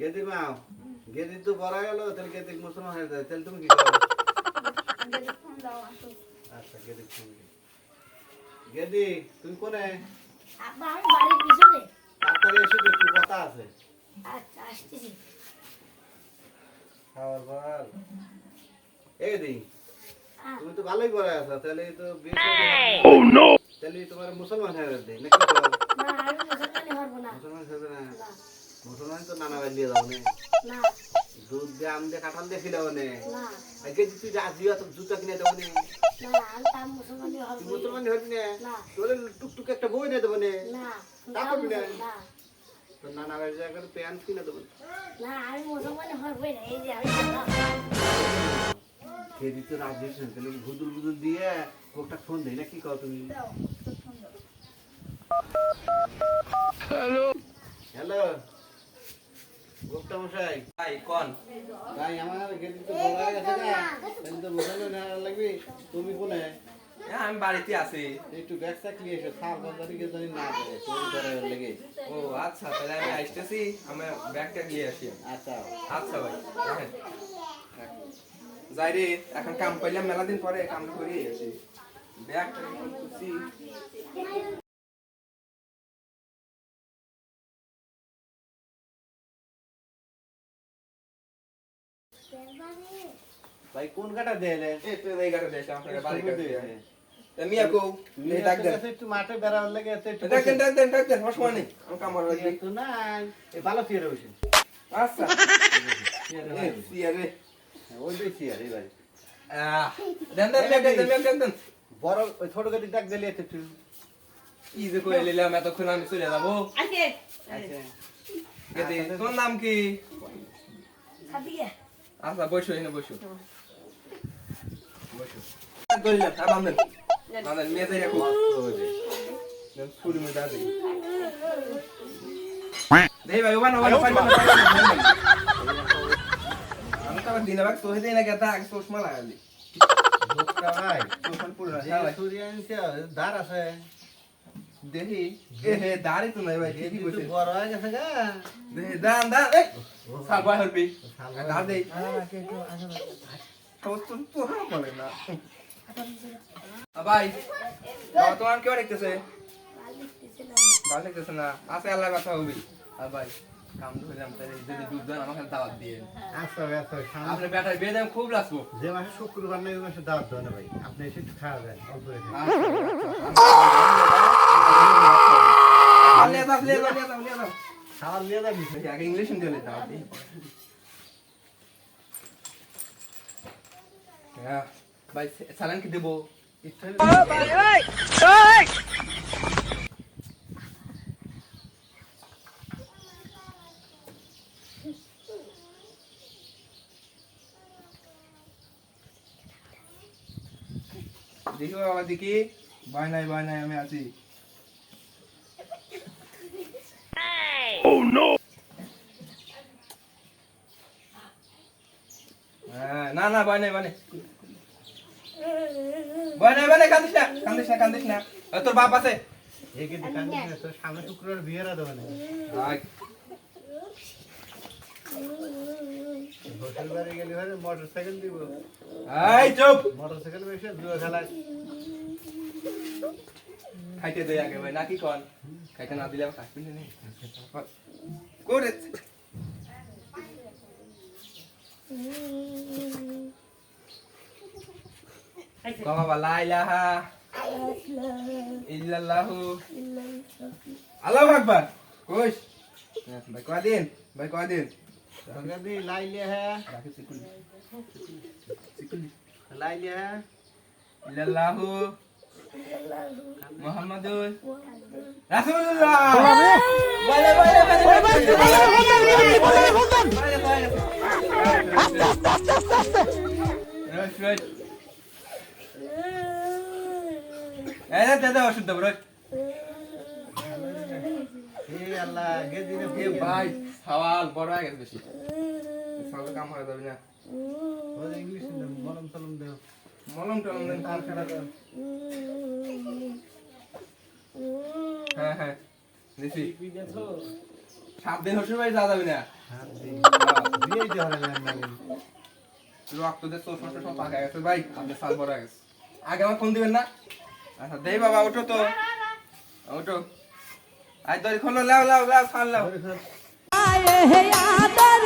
গেদি মাও গেদি তো বড় গেল তাহলে গেদি মুসলমান হয়ে যায় তাহলে তুমি কি করো? আচ্ছা গেদি ফোন গেদি তুমি কোনে? আব্বা আমি বাড়ির পিছনে। তাড়াতাড়ি এসে একটু কথা আছে। আচ্ছা আসতেছি। খাবার বল। এই দি তুমি তো ভালোই বড় আছো তাহলে তো বিয়ে শাদী হবে। তাহলে তোমার মুসলমান হয়ে যাবে নাকি না আমি মুসলমানি হব না। মুসলমান হবে না। না। মুসলমান তো নানা বাড়ি দিয়ে যাও না। দুধ দিয়ে আম দিয়ে কাঁঠাল দিয়ে খিলাও নে। আগে তুই যা জিয়া তো জুতা কিনে দেবো নে। না আমি তার মুসলমানি তুই হব মুসলমান হবি না। না। টুকটুক একটা বই নিয়ে দেবো নে। তা করবি না? মুসলমান- নানা বাড়ি জায়গায় প্যান্ট কিনে দেবো। না আমি মুসলমানি হবই না। এই যে আমি বললাম। খেয়ে রাত দিয়েছেন তাহলে ভুদুল ভুদুল দিয়ে একটা ফোন দিই না কি কও তুমি? হ্যালো। গোপ্তা মশাই ভাই কোন? তাই আমার গেদি তো গেছে না লাগবে। তুমি কোনে? আমি বাড়িতে আছি। একটু ব্যাগ চাকলি এসে সার বাজারে গিয়ে জানি না করে ধরে লেগে। ও আচ্ছা তাহলে আমি আসতেছি। আমি ব্যাগটা আসি। আচ্ছা। আচ্ছা ভাই। যাই রে এখন কাম পাইলাম মেলা দিন পরে কাম করি আসি। ব্যাগটা খুঁজছি। ভাই কোন কাটা দেলে এই তো এই দেশ আপনার বাড়ি কাছে তা মিয়া কো এই ডাক দেন। একটু মাঠে বেড়াবার লাগে একটু ডাক দেন ডাক দেন ডাক দেন সময় নেই। আমি ভালো আচ্ছা। ওই ভাই। আহ, দেন দেন ব্যাগ দেন দেন দেন বড় ওই ছোট গাড়ি ডাক দিলে একটু কি যে কই এতক্ষণ আমি চলে যাব। আচ্ছা। তোর নাম কি? সাদিয়া। আচ্ছা বসো এনে বসো। বসো। আর বান্ধেন বান্ধেন মেয়ে যাই রাখো দেন ছুরি মে দাদি দেই। ভাই ওখানে ওখানে ফাইল আমি তো আবার তোহে দেই না কেতা আগে চশমা লাগালি ভাই চশমা পুরো যে শালা আনছে ধার আছে। এ হে দাড়ি তো নাই ভাই ঠিকই কইছে বড় হয়ে গেছে গা দান এই সাল ভাই হলবি দাঁড় দেই তো তো তো বলে না ভাই বাবা তোমার কেউ দেখতেছে ভালো লাগতেছে না আছে আল্লাহ কথা হবি আর ভাই কাম যদি দুধ দেন আমাকে দাওয়াত দিয়ে আচ্ছা আচ্ছা আপনি ব্যাটার বিয়ে দেন খুব লাগবো যে মাসে শুক্রবার নেই ওই মাসে দাওয়াত দেওয়া ভাই আপনি এসে একটু খাওয়া যান অল্প রেখে খাবার নিয়ে যাবি আগে ইংলিশ দিয়ে দাওয়াত দিই হ্যাঁ ভাই সালান কি দেবো দেখি বাবা দেখি ভয় নাই ভয় নাই আমি আছি হ্যাঁ, না না ভয় নাই ভয় নাই। ভয় নাই ভয় নাই কান্দিস না কান্দিস না কান্দিস না। তোর বাপ আছে? এই কিন্তু কান্দিস না, তোর সামনে শুক্রবার বিয়েরা দেবে না আয়, হোটেল বাড়ি গেলে হয় মোটর সাইকেল দিব। এই চুপ। মোটর সাইকেল বেশি জুয়া খেলা খাইতে দে আগে ভাই নাকি কন? খাইতে না দিলে খাসবি না। নে। করে কও বাবা লা ইলাহা ইল্লাল্লাহু আল্লাহু আকবার কইস ভাই কদিন ভাই কদিন দি লাইলে হ্যাঁ রাখি সিকুলি লাইলে হ্যাঁ ইল্লাল্লাহু মুহাম্মাদুর রাসূলুল্লাহ বলে বলে বলে এই দাদা ওষুধ দেবো রোজ এই আল্লাহ গে দিনে এ ভাই সওয়াল বড় হয়ে গেছে বেশি। সব কাম হয়ে যাবে না। ইংলিশ মলম তলম দেও মলম টলম দেন তার খেলা হ্যাঁ হ্যাঁ দিছি। সাত দিন শ্বশুর বাড়ি যাওয়া যাবে না। হ্যাঁ, নাকি? রক্ত দিয়ে সব পাকা গেছে। ভাই আপনি সাল বড় গেছে। আগে আমার ফোন দিবেন না। আচ্ছা দেই বাবা, ওঠো তো। ওঠো। আজ দড়ি খোলো, লাও লাও লাও, খান, লাও। হে আদর